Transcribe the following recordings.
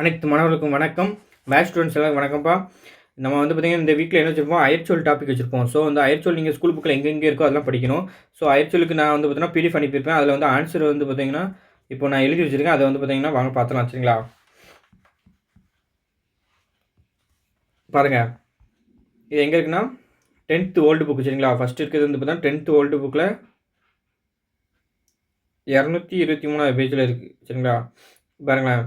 அனைத்து மாணவர்களுக்கும் வணக்கம். பேட்ச் ஸ்டூடெண்ட்ஸ் எல்லாம் வணக்கம்ப்பா. நம்ம வந்து பார்த்திங்கன்னா இந்த வீக்கில் என்ன வச்சுருப்போம்? அயற்சொல் டாபிக் வச்சுருப்போம். ஸோ அந்த அயற்சொல் நீங்கள் ஸ்கூல் புக்கில் எங்கெங்கே இருக்கோ அதெல்லாம் படிக்கணும். ஸோ அயற்சொலுக்கு நான் வந்து பார்த்தீங்கன்னா பிடிஎஃப் அனுப்பியிருப்பேன் அதில் வந்து ஆன்சர் வந்து பார்த்திங்கன்னா இப்போ நான் எழுதி வச்சுருக்கேன். அதை வந்து பார்த்தீங்கன்னா வாங்க பார்த்துலாம் சரிங்களா பாருங்கள் இது எங்கே இருக்குன்னா? டென்த்து ஓல்டு புக்கு சரிங்களா ஃபஸ்ட் இருக்கிறது வந்து பார்த்தீங்கன்னா டென்த்து ஓல்டு புக்கில் இரநூத்தி இருபத்தி மூணாவது பேஜில் இருக்குது சரிங்களா பாருங்களேன்.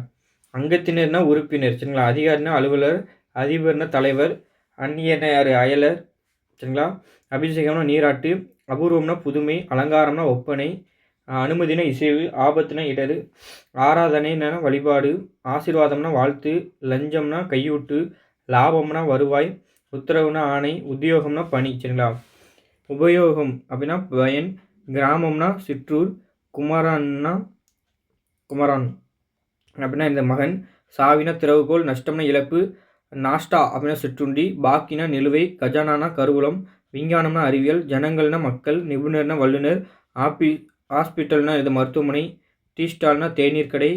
அங்கத்தினர்னா உறுப்பினர். சரிங்களா? அதிகாரினா அலுவலர் அதிபர்னா தலைவர் அந்நியனார் அயலர் சரிங்களா? அபிஷேகம்னா நீராட்டு அபூர்வம்னா புதுமை அலங்காரம்னா ஒப்பனை அனுமதினா இசைவு ஆபத்துனா இடரு ஆராதனைனா வழிபாடு ஆசீர்வாதம்னா வாழ்த்து லஞ்சம்னா கையூட்டு லாபம்னா வருவாய் உத்தரவுனா ஆணை உத்தியோகம்னா பணி சரிங்களா? உபயோகம் அப்படின்னா பயன் கிராமம்னா சிற்றூர் குமரான்னா குமரான். அப்படின்னா இந்த மகன் சாவினா திறவுகோல் நஷ்டம்னா இழப்பு நாஷ்டா அப்படின்னா சிற்றுண்டி பாக்கினா நிலுவை கஜானானா கருவூலம் விஞ்ஞானம்னா அறிவியல் ஜனங்கள்னா மக்கள் நிபுணர்னா வல்லுநர் ஆப்பி ஹாஸ்பிட்டல்னா இது மருத்துவமனை டீ ஸ்டால்னா தேநீர் கடை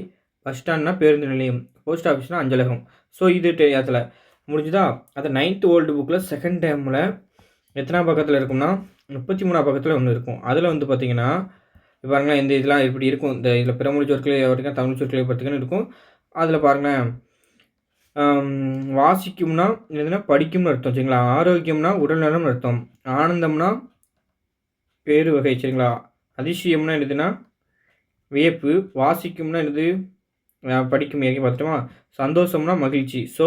பஸ் ஸ்டாண்ட்னா பேருந்து நிலையம் போஸ்ட் ஆஃபீஸ்னா அஞ்சலகம். ஸோ இது அதில் முடிஞ்சுதா? அது நைன்த்து ஓல்டு புக்கில் செகண்ட் டேமில் எத்தனை பக்கத்தில் இருக்கும்னா முப்பத்தி மூணாம் பக்கத்தில் ஒன்று இருக்கும். அதில் வந்து பார்த்திங்கன்னா பாருங்களேன் இந்த இதெல்லாம் இப்படி இருக்கும். இந்த இதில் பிறமொழி சொற்களை வரைக்கும் தமிழ் சொற்களை பற்றிக்கன்னு இருக்கும். அதில் பாருங்களேன் வாசிக்கும்னா எதுனா படிக்கும்னு அர்த்தம் சரிங்களா? ஆரோக்கியம்னா உடல்நலம் அர்த்தம். ஆனந்தம்னா பேரு வகை சரிங்களா? அதிசயம்னா என்னதுன்னா வியப்பு. வாசிக்கும்னா என்னது? படிக்கும் ஏற்கனவே பார்த்துட்டோமா சந்தோஷம்னா மகிழ்ச்சி. ஸோ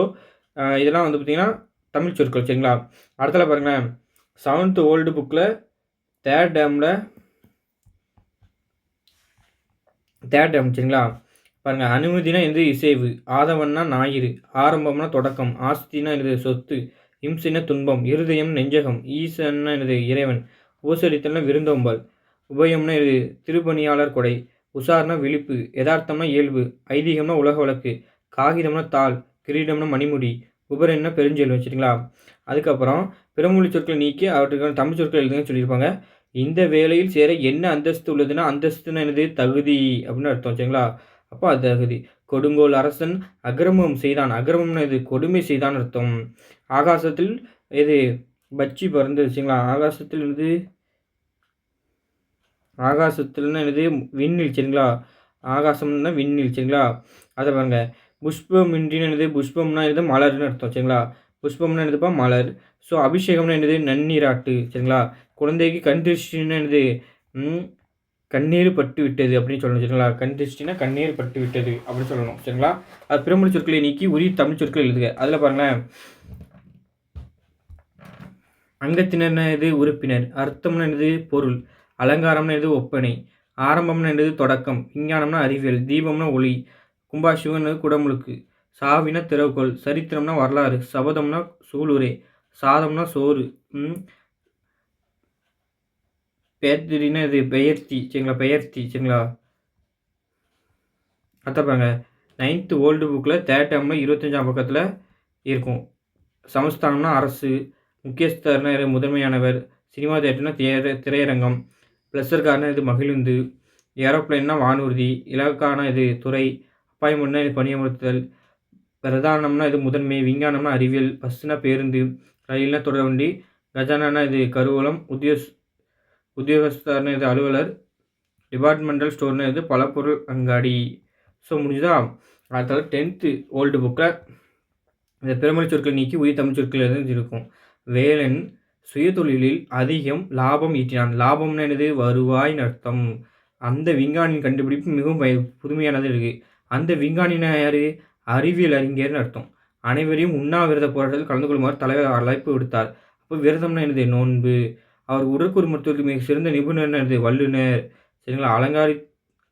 இதெல்லாம் வந்து பார்த்திங்கன்னா தமிழ் சொற்கள் சரிங்களா? அடுத்தல பாருங்களேன் செவன்த்து ஓல்டு புக்கில் தேர்ட் டேமில் தேர்ட் அமைச்சிங்களா பாருங்கள் அனுமதினா எது இசைவு. ஆதவன்னா ஞாயிறு. ஆரம்பம்னா தொடக்கம். ஆஸ்தினா எனது சொத்து. இம்சின துன்பம். இருதயம் நெஞ்சகம். ஈசன்னா எனது இறைவன். ஊசலித்தல்னா விருந்தோம்பல். உபயம்னா இது திருப்பணியாளர் கொடை. உசார்னா விழிப்பு. யதார்த்தம்னா இயல்பு. ஐதீகம்னா உலக வழக்கு. காகிதம்னா தாள். கிரீடம்னா மணிமுடி. உபரன்னா பெருஞ்செல்வம் சரிங்களா? அதுக்கப்புறம் பிறமொழி சொற்களை நீக்கி அவற்றுக்கான தமிழ் சொற்கள் எழுதுங்கன்னு சொல்லியிருப்பாங்க. இந்த வேலையில் சேர என்ன அந்தஸ்து உள்ளதுன்னா அந்தஸ்துன்னு என்னது? தகுதி அப்படின்னு அர்த்தம் வச்சுங்களா அப்போ அது தகுதி. கொடுங்கோல் அரசன் அக்கிரமம் செய்தான். அக்கிரமம்னு இது கொடுமை செய்தான் அர்த்தம். ஆகாசத்தில் இது பச்சி பறந்து வச்சுங்களா ஆகாசத்தில் இருந்து ஆகாசத்துலன்னு என்னது? விண்ணில் சரிங்களா? ஆகாசம்னா விண்ணில் சரிங்களா? அதை பாருங்க. புஷ்பமின்றின்னு என்னது? புஷ்பம்னா என்னது? மலர்னு அர்த்தம் சரிங்களா? புஷ்பம்னா என்னதுப்பா? மலர். ஸோ அபிஷேகம்னா என்னது? நன்னீராட்டு சரிங்களா? குழந்தைக்கு கண் திருஷ்டின்னு என்னது? கண்ணீர் பட்டு விட்டது அப்படின்னு சொல்லணும் சரிங்களா? கண் திருஷ்டினா கண்ணீர் பட்டு விட்டது அப்படின்னு சொல்லணும் சரிங்களா? அது பிறமொழி சொற்களை நீக்கி உரிய தமிழ் சொற்கள் எழுதுக. அதில் பாருங்களேன். அங்கத்தினர்னா இது உறுப்பினர். அர்த்தம்னு என்னது? பொருள். அலங்காரம்னு எது ஒப்பனை. ஆரம்பம்னு என்னது? தொடக்கம். விஞ்ஞானம்னா அறிவியல். தீபம்னா ஒளி. கும்பாசிவன் குடமுழுக்கு. சாவினா திறவுகோள். சரித்திரம்னா வரலாறு. சபதம்னா சூளுரை. சாதம்னா சோறு. பேர்த்திரின்னா இது பெயர்த்தி சரிங்களா பெயர்த்தி சரிங்களா அத்தப்பாங்க நைன்த்து ஓல்டு புக்கில் தேர்ட் டேர்மில் இருபத்தஞ்சாம் பக்கத்தில் இருக்கும். சமஸ்தானம்னா அரசு முக்கியஸ்தர்னா இது முதன்மையானவர் சினிமா தேட்டர்னா திரை திரையரங்கம் ப்ளஸர்காரனா இது மகிழுந்து ஏரோப்ளைன்னா வானூர்தி இலக்கான இது துறை அப்பாயின்மெண்ட்னா இது பணியமர்த்துதல் பிரதானம்னா இது முதன்மை விஞ்ஞானம்னா அறிவியல் பஸ்ஸுனா பேருந்து ரயில்னா தொடர்வண்டி கஜானானா இது கருவூலம் உத்தியோஸ் உத்தியோகஸ்தர்னு இது அலுவலர் டிபார்ட்மெண்டல் ஸ்டோர்னு இது பலப்பொருள் அங்காடி. ஸோ முடிஞ்சுதா? அடுத்தது டென்த்து ஓல்டு புக்கில் இந்த பிறமொழி சொற்கள் நீக்கி உயிர் தமிழ் சொற்கள் இருக்கும். வேலன் சுயதொழிலில் அதிகம் லாபம் ஈட்டினான். லாபம்னு என்னது? வருவாய்னு அர்த்தம். அந்த விஞ்ஞானியின் கண்டுபிடிப்பு மிகவும் பய புதுமையானது இருக்குது அந்த விஞ்ஞானின யார்? அறிவியல் அறிஞர்னு அர்த்தம். அனைவரையும் உண்ணாவிரத போராட்டத்தில் கலந்து கொள்ளுமாறு தலைவர் அழைப்பு விடுத்தார். அப்போ விரதம்னா என்னது? நோன்பு. அவர் உடற்கூறு மருத்துவத்தில் மிக சிறந்த நிபுணர் என்னது சரிங்களா? அலங்காரி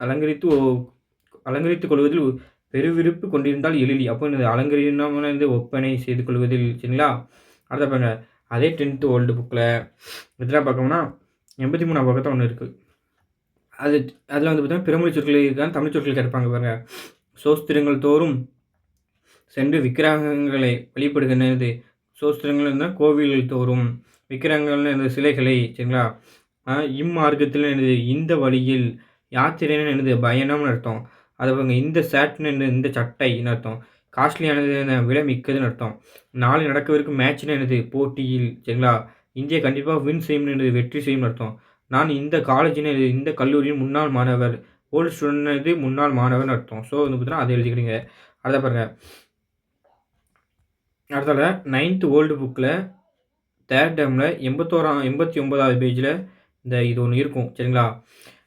அலங்கரித்து அலங்கரித்துக் கொள்வதில் பெருவிருப்பு கொண்டிருந்தால் எழிலி. அப்போ இந்த அலங்கரினமான ஒப்பனை செய்து கொள்வதில் சரிங்களா? அடுத்த பாருங்க. அதே டென்த்து ஓல்டு புக்கில் எத்தனை பார்க்கோம்னா எண்பத்தி மூணாம் பக்கத்தில் ஒன்று இருக்குது அது அதில் வந்து பார்த்தீங்கன்னா பிறமொழி சொற்கள் தமிழ் சொற்கள் கேட்பாங்க பாருங்க. சோஸ்திரங்கள் தோறும் சென்று விக்கிரகங்களை வழிபடுகின்றது. சோஸ்திரங்கள் இருந்தால் கோவில்கள் தோறும். விக்கிரகங்கள்னு எனது சிலைகளை சரிங்களா? இம்மார்க்கத்தில் எனது இந்த வழியில் யாத்திரைன்னு எனது பயணம்னு அர்த்தம். அதை பாருங்க இந்த சேட்னு இந்த சட்டைன்னு அர்த்தம். காஸ்ட்லியானது விலை மிக்கதுன்னு அர்த்தம். நாளை நடக்கவிருக்கும் மேட்ச்னு என்னது போட்டியில் சரிங்களா? இந்தியா கண்டிப்பாக வின் செய்யும்னு எனது வெற்றி செய்யும்னு அர்த்தம். நான் இந்த காலேஜின் இந்த கல்லூரியின் முன்னாள் மாணவர் ஓல்டு ஸ்டூடெண்ட் முன்னாள் மாணவர்னு அர்த்தம். ஸோ வந்து பார்த்தீங்கன்னா அதை எழுதிக்கிறீங்க. அதை பாருங்கள் அடுத்தால நைன்த்து ஓல்டு புக்கில் தேர்ட் டேமில் எண்பத்தோரா எண்பத்தி ஒன்பதாவது பேஜில் இந்த இது ஒன்று இருக்கும். சரிங்களா?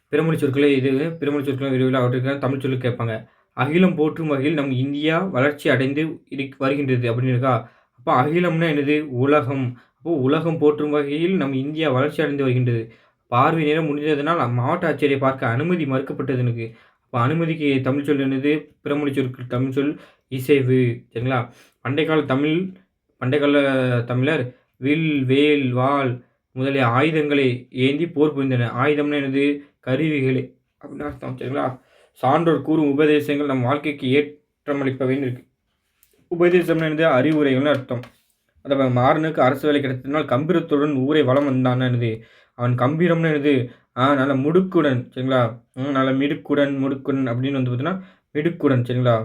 பிறமொழி சொற்களை இது. பிறமொழி சொற்களை விரைவில் அவற்றுக்கு தமிழ் சொல்லி கேட்பாங்க. அகிலம் போற்றும் வகையில் நம் இந்தியா வளர்ச்சி அடைந்து இரு வருகின்றது அப்படின்னு இருக்கா? அப்போ அகிலம்னா என்னது? உலகம். அப்போது உலகம் போற்றும் வகையில் நம் இந்தியா வளர்ச்சி அடைந்து வருகின்றது. பார்வை நேரம் முடிந்ததுனால் மாவட்ட ஆட்சியரை பார்க்க அனுமதி மறுக்கப்பட்டது எனக்கு. அப்போ அனுமதிக்கு தமிழ் சொல் என்னது? பிறமொழி சொற்கள் தமிழ் சொல் இசைவு. சரிங்களா? பண்டைக்கால தமிழ் பண்டைக்கால தமிழர் வில் வேல் வாள் முதலிய ஆயுதங்களை ஏந்தி போர் புரிந்தன. ஆயுதம்னு என்னது? கருவிகளை. அப்படின்னு அர்த்தம் சரிங்களா? சான்றோர் கூறும் உபதேசங்கள் நம் வாழ்க்கைக்கு ஏற்றமளிப்பவைன்னு இருக்குது உபதேசம்னு என்னது? அறிவுரைகள்னு அர்த்தம். அதாவது மாறனுக்கு அரசு வேலை கிடைத்ததுனால் கம்பீரத்துடன் ஊரை வளம் வந்தான்னு என்னது? அவன் கம்பீரம்னு என்னது? ஆ நல்ல முடுக்குடன் சரிங்களா? நல்ல மிடுக்குடன் முடுக்குடன் அப்படின்னு வந்து பார்த்தீங்கன்னா மிடுக்குடன் சரிங்களா?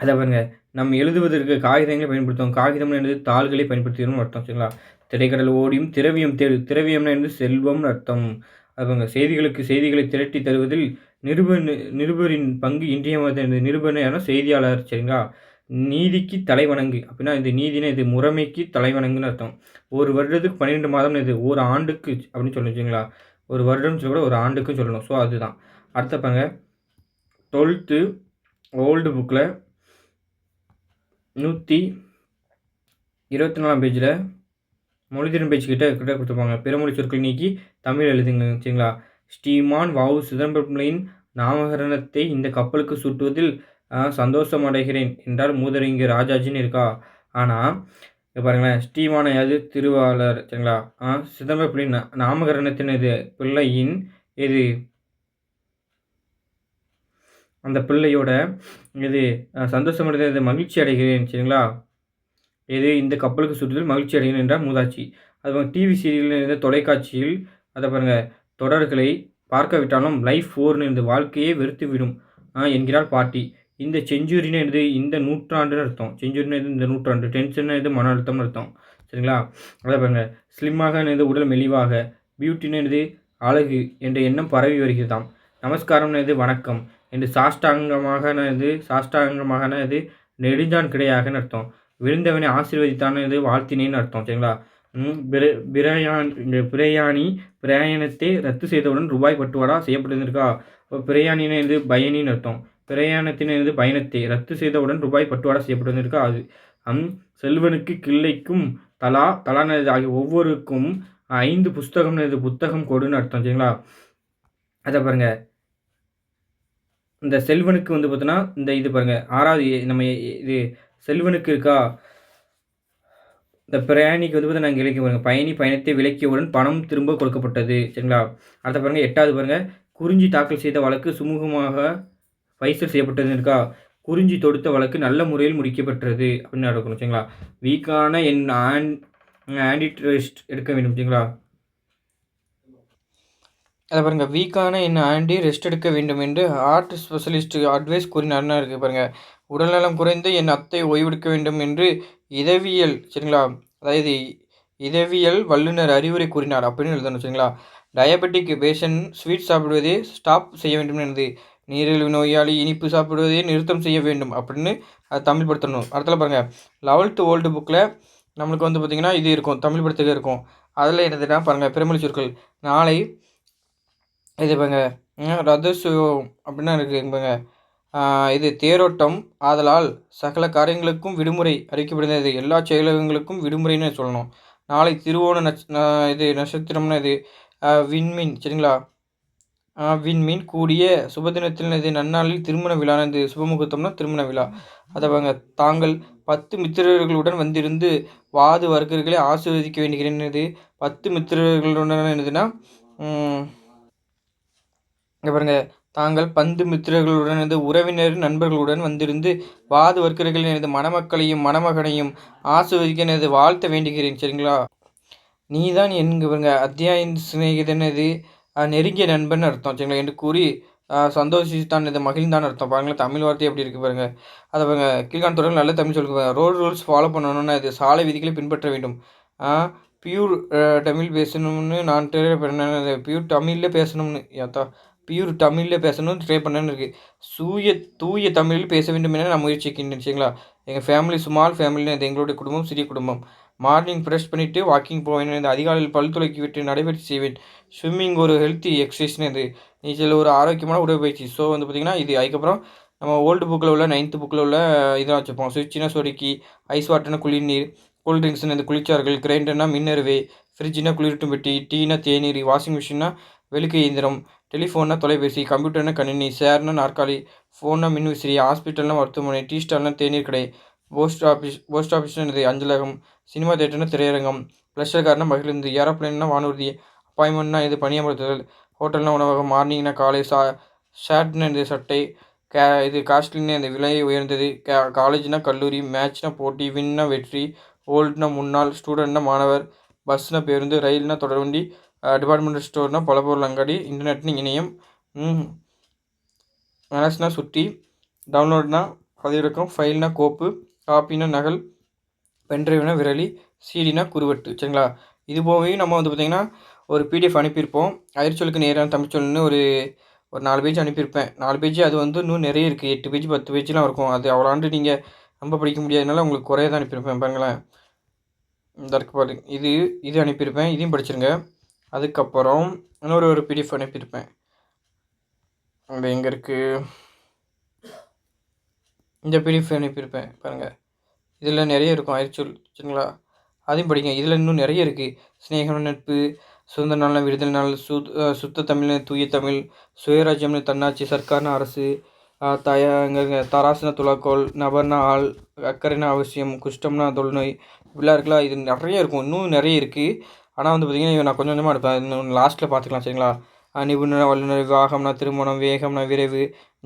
அதை பாருங்க நம்ம எழுதுவதற்கு காகிதங்களை பயன்படுத்துவோம். காகிதம்னு என்பது தாள்களை பயன்படுத்துகிறோம்னு அர்த்தம் சரிங்களா? திரைக்கடல் ஓடியும் திரவியம் தேடு திரவியம்னா என்பது செல்வம்னு அர்த்தம். அது செய்திகளுக்கு செய்திகளை திரட்டி தருவதில் நிருபர் நிருபரின் பங்கு இன்றியமையாத நிருபர் செய்தியாளர் சரிங்களா? நீதிக்கு தலைவணங்கு. அப்படின்னா இந்த நீதினா இது முறைமைக்கு தலைவணங்குன்னு அர்த்தம். ஒரு வருடத்துக்கு பன்னிரெண்டு மாதம் இது ஒரு ஆண்டுக்கு அப்படின்னு சொல்லிச்சிங்களா ஒரு வருடம் சொல்ல கூட ஒரு ஆண்டுக்கும் சொல்லணும். ஸோ அதுதான். அடுத்த டுவெல்த்து ஓல்டு புக்கில் நூற்றி இருபத்தி நாலாம் பேஜில் மொழித்திறன் பேச்சு கிட்ட கிட்ட கொடுத்துருப்பாங்க. பிறமொழி சொற்கள் நீக்கி தமிழ் எழுதுங்க சரிங்களா? ஸ்ரீமான் வாவு சிதம்பரப்பிள்ளையின் நாமகரணத்தை இந்த கப்பலுக்கு சுட்டுவதில் சந்தோஷம் அடைகிறேன் என்றார் மூதறிஞர் ராஜாஜின்னு இருக்கா? ஆனால் பாருங்களேன் ஸ்ரீமான அது திருவாளர் சரிங்களா? சிதம்பரப்பிள்ளையின் நாமகரணத்தின் இது பிள்ளையின் இது அந்த பிள்ளையோட இது சந்தோஷமடைந்த மகிழ்ச்சி அடைகிறேன் சரிங்களா? எது இந்த கப்பலுக்கு சுற்றுதல் மகிழ்ச்சி அடைகிறேன் என்றால் மூதாட்சி. அது டிவி சீரியலில் இருந்த தொலைக்காட்சியில் அதை பாருங்கள் தொடர்களை பார்க்க விட்டாலும் லைஃப் ஃபோர்னு இருந்த வாழ்க்கையே வெறுத்து விடும் என்கிறார் பாட்டி. இந்த செஞ்சுரின்னு என்னது இந்த நூற்றாண்டுன்னு அர்த்தம். செஞ்சுரின்னு இந்த நூற்றாண்டு. டென்ஷன் இது மன அழுத்தம்னு அர்த்தம் சரிங்களா? அதை பாருங்க ஸ்லிம்மாக என்னது உடல் மெலிவாக பியூட்டின்னு என்னது அழகு என்ற எண்ணம் பரவி வருகிறதாம். நமஸ்காரம்னு இது வணக்கம். என்று சாஷ்டாங்கமாக இது? சாஷ்டாங்கமாக இது? நெடுஞ்சான் கிடையாகன்னு அர்த்தம். விழுந்தவனை ஆசீர்வதித்தான இது வாழ்த்தினேன்னு அர்த்தம் சரிங்களா? பிரயாண் பிரயாணி பிரயாணத்தை ரத்து செய்தவுடன் ரூபாய் பட்டுவாடா செய்யப்பட்டிருந்திருக்கா? பிரயாணின்னு இது? பயணின்னு அர்த்தம். பிரயாணத்தினது பயணத்தை ரத்து செய்தவுடன் ரூபாய் பட்டுவாடா செய்யப்பட்டிருந்திருக்கா? அது அம் செல்வனுக்கு கிள்ளைக்கும் தலா தலானது ஆகிய ஒவ்வொருக்கும் ஐந்து புஸ்தகம் புத்தகம் கொடுன்னு அர்த்தம் சரிங்களா? அதை பாருங்கள் இந்த செல்வனுக்கு வந்து பார்த்தோன்னா இந்த இது பாருங்கள் ஆறாவது நம்ம இது செல்வனுக்கு இருக்கா? இந்த பிரயாணிக்கு வந்து பார்த்தா நாங்கள் இலக்கியம் பாருங்கள் பயணி பயணத்தை விலக்கியவுடன் பணம் திரும்ப கொடுக்கப்பட்டது சரிங்களா? அடுத்த பாருங்கள் எட்டாவது பாருங்கள் குறிஞ்சி தாக்கல் செய்த வழக்கு சுமூகமாக ஃபைசல் செய்யப்பட்டது இருக்கா? குறிஞ்சி தொடுத்த வழக்கு நல்ல முறையில் முடிக்கப்பட்டது அப்படின்னு நடக்கணும் சரிங்களா? வீக்கான என் ஆன் ஆன்டிட்ரெஸ்ட் எடுக்க வேண்டும் சரிங்களா? அதை பாருங்கள் வீக்கான என் ஆண்டி ரெஸ்ட் எடுக்க வேண்டும் என்று ஆர்ட் ஸ்பெஷலிஸ்ட் அட்வைஸ் கூறினார்னா இருக்குது பாருங்கள் உடல்நலம் குறைந்து என் அத்தை ஓய்வெடுக்க வேண்டும் என்று இதவியல் சரிங்களா? அதாவது இதவியல் வல்லுநர் அறிவுரை கூறினார். அப்படின்னு எழுதணும் சரிங்களா? டயபெட்டிக் பேஷண்ட் ஸ்வீட் சாப்பிடுவதே ஸ்டாப் செய்ய வேண்டும் எனது. நீரிழிவு நோயாளி இனிப்பு சாப்பிடுவதை நிறுத்தம் செய்ய வேண்டும் அப்படின்னு அதை தமிழ் படுத்தணும் அடுத்தல பாருங்கள் லெவல்த்து ஓல்டு புக்கில் நம்மளுக்கு வந்து பார்த்திங்கன்னா இது இருக்கும் தமிழ் படுத்துக இருக்கும். அதில் என்னதுன்னா பாருங்கள் பெருமொழி சொற்கள். நாளை இது பாருங்க. ரதசு அப்படின்னா இருக்குது பாருங்க. இது தேரோட்டம் ஆதலால் சகல காரியங்களுக்கும் விடுமுறை அறிவிக்கப்படுகிறது. எல்லா செயலகங்களுக்கும் விடுமுறைன்னு சொல்லணும். நாளை திருவோண நட்ச இது நட்சத்திரம்னு இது விண்மீன் சரிங்களா? விண்மீன் கூடிய சுபதினத்தில் இது நன்னாளில் திருமண விழானது சுபமுகூர்த்தம்னா திருமண விழா. அதை வாங்க தாங்கள் பத்து மித்திரர்களுடன் வந்திருந்து வாது வர்க்கர்களை ஆசீர்வதிக்க வேண்டுகிறேன். பத்து மித்திரர்களுடன் என்னதுன்னா இங்கே பாருங்கள் தாங்கள் பந்து மித்திரர்களுடன் இருந்து உறவினர் நண்பர்களுடன் வந்திருந்து வாது வர்க்கர்கள் எனது மணமக்களையும் மணமகனையும் ஆசிர்வதிக்க எனது வாழ்த்த வேண்டுகிறேன். சரிங்களா? நீதான் என்கிறவங்க அத்தியாயின் சிநேகிதனது நெருங்கிய நண்பன் அர்த்தம். சரிங்களா? என்று கூறி சந்தோஷித்தான் இது மகிழ்ந்தான் அர்த்தம். பாருங்களேன் தமிழ் வார்த்தை எப்படி இருக்குது பாருங்கள் அதை பாருங்க கீழ்கான் தொடர்கள் நல்ல தமிழ் சொல்லுங்க ரோடு ரூல்ஸ் ஃபாலோ பண்ணணும்னா இது சாலை விதிகளை பின்பற்ற வேண்டும். பியூர் தமிழ் பேசணும்னு நான் பண்ணேன் பியூர் தமிழில் பேசணும்னு ஏத்தா பியூர் தமிழில் பேசணும்னு ட்ரை பண்ணேன்னு இருக்குது சூய தூய தமிழில் பேச வேண்டும் என நான் முயற்சிக்கின்றேன் சரிங்களா? எங்கள் ஃபேமிலி ஸ்மால் ஃபேமிலின்னு இது எங்களுடைய குடும்பம் சிறிய குடும்பம். மார்னிங் ப்ரெஷ் பண்ணிவிட்டு வாக்கிங் போவேன். இந்த அதிகாலையில் பல் துளக்கி விட்டு நடைபயிற்சி செய்வேன். ஸ்விம்மிங் ஒரு ஹெல்த்தி எக்ஸசைஸ்னு இது. நீச்சல் ஒரு ஆரோக்கியமான உடற்பயிற்சி. ஸோ வந்து பார்த்திங்கன்னா இது. அதுக்கப்புறம் நம்ம ஓல்டு புக்கில் உள்ள நைன்த்து புக்கில் உள்ள இதெல்லாம் வச்சுப்போம். சுவிட்சினா சொடுக்கி ஐஸ் வாட்டர்னா குளிர்நீர் கூல்ட்ரிங்க்ஸ்னு இந்த குளிர்ச்சார்கள் கிரைண்டர்னா மின்னருவே ஃப்ரிட்ஜ்னா குளிர்ட்டும் பெட்டி டீனா தேநீர் வாஷிங் மிஷின்னா வெளுக்கு இயந்திரம் டெலிஃபோன்னா தொலைபேசி கம்ப்யூட்டர்னா கணினி சேர்னா நாற்காலி ஃபோன்னா மின்விசிறி ஹாஸ்பிட்டல்னா மருத்துவமனை டீ ஸ்டால்னா தேநீர் கடை போஸ்ட் ஆஃபீஸ் போஸ்ட் ஆஃபீஸ்னு அஞ்சலகம் சினிமா தேட்டர்னா திரையரங்கம் ப்ளஷர் கார்னா மகிழ்ந்து ஏரோப்ளைன்னா வானூர்தி அப்பாயின்மெண்ட்னா இது பணியமர்த்துதல் ஹோட்டல்னா உணவகம் மார்னிங்னா காலை சா ஷர்ட்னா இந்த சட்டை கே இது காஸ்ட்லின்னு இந்த விலை உயர்ந்தது கே காலேஜ்னா கல்லூரி மேட்ச்னா போட்டி வின்னா வெற்றி ஓல்டுனா முன்னாள் ஸ்டூடெண்ட்னா மாணவர் பஸ்னா பேருந்து ரயில்னா தொடர்வண்டி டிபார்ட்மெண்டல் ஸ்டோர்னால் பலபொருள் அங்காடி இன்டர்நெட்னு இணையம் மேனஸ்னா சுற்றி டவுன்லோட்னா பதிவிறக்கம் ஃபைல்னா கோப்பு காப்பினா நகல் பென்ட்ரைவ்னா விரலி சீடினா குருவட்டு சரிங்களா? இது போகவே நம்ம வந்து பார்த்திங்கன்னா ஒரு பிடிஎஃப் அனுப்பியிருப்போம். அயிர்ச்சொலுக்கு நேரான தமிழ்ச்சொல்னு ஒரு ஒரு நாலு பேஜ் அனுப்பியிருப்பேன். நாலு பேஜ் அது வந்து இன்னும் நிறைய இருக்குது எட்டு பேஜ் பத்து பேஜ்லாம் இருக்கும். அது அவ்வளோண்டு நீங்கள் ரொம்ப படிக்க முடியாதனால உங்களுக்கு குறைய தான் அனுப்பியிருப்பேன். பாருங்களேன். இந்த இருக்கு பாருங்க. இது இது அனுப்பியிருப்பேன். இதையும் படிச்சிருங்க. அதுக்கப்புறம் இன்னொரு ஒரு பிடிஎஃப் அனுப்பியிருப்பேன். அது எங்கே இருக்குது இந்த பிடிஎஃப் அனுப்பியிருப்பேன் பாருங்கள் இதில் நிறைய இருக்கும் அரிச்சொல் சரிங்களா? அதையும் படிங்க. இதில் இன்னும் நிறைய இருக்குது சிநேகம் நட்பு சுதந்திர நாள் விடுதலை நாள் சுத் சுத்த தமிழ் தூய தமிழ் சுயராஜ்யம்னு தன்னாட்சி சர்க்கார்னு அரசு தயா இங்கே தராசுனா துலாக்கோல் நபர்னா ஆள் அக்கறைனா அவசியம் குஷ்டம்னா தொழுநோய் இப்படிலாம் இருக்குல்ல இது நிறைய இருக்கும். இன்னும் நிறைய இருக்குது ஆனால் வந்து பார்த்திங்கன்னா நான் கொஞ்சம் கொஞ்சமாக எடுப்பேன். இன்னும் லாஸ்ட்டில் பார்த்துக்கலாம் சரிங்களா? நிபுணர் வல்லுநர் விவாகம்னா திருமணம் வேகம்னா விரைவு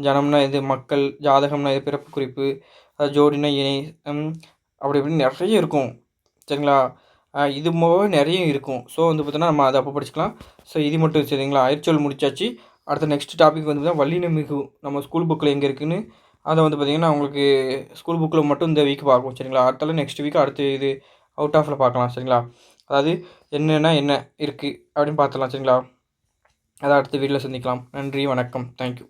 ஜனம்னா இது மக்கள் ஜாதகம்னா இது பிறப்பு குறிப்பு ஜோடினா இணை அப்படி இப்படின்னு நிறைய இருக்கும் சரிங்களா? இது போக நிறைய இருக்கும். ஸோ வந்து பார்த்தோன்னா நம்ம அதை அப்போ படிச்சுக்கலாம். ஸோ இது மட்டும் சரிங்களா? அயற்சொல் முடிச்சாச்சு. அடுத்த நெக்ஸ்ட் டாபிக் வந்து பார்த்தீங்கன்னா வல்லின மிகு நம்ம ஸ்கூல் புக்கில் எங்கே இருக்குதுன்னு அதை வந்து பார்த்திங்கன்னா உங்களுக்கு ஸ்கூல் புக்கில் மட்டும் இந்த வீக் பார்க்கும் சரிங்களா? அடுத்தால நெக்ஸ்ட் வீக் அடுத்து இது அவுட் ஆஃபில் பார்க்கலாம் சரிங்களா? அதாவது என்னென்னா என்ன இருக்குது அப்படின்னு பார்த்துலாம் சரிங்களா? அதை அடுத்த வீட்டில் சந்திக்கலாம். நன்றி வணக்கம். தேங்க்யூ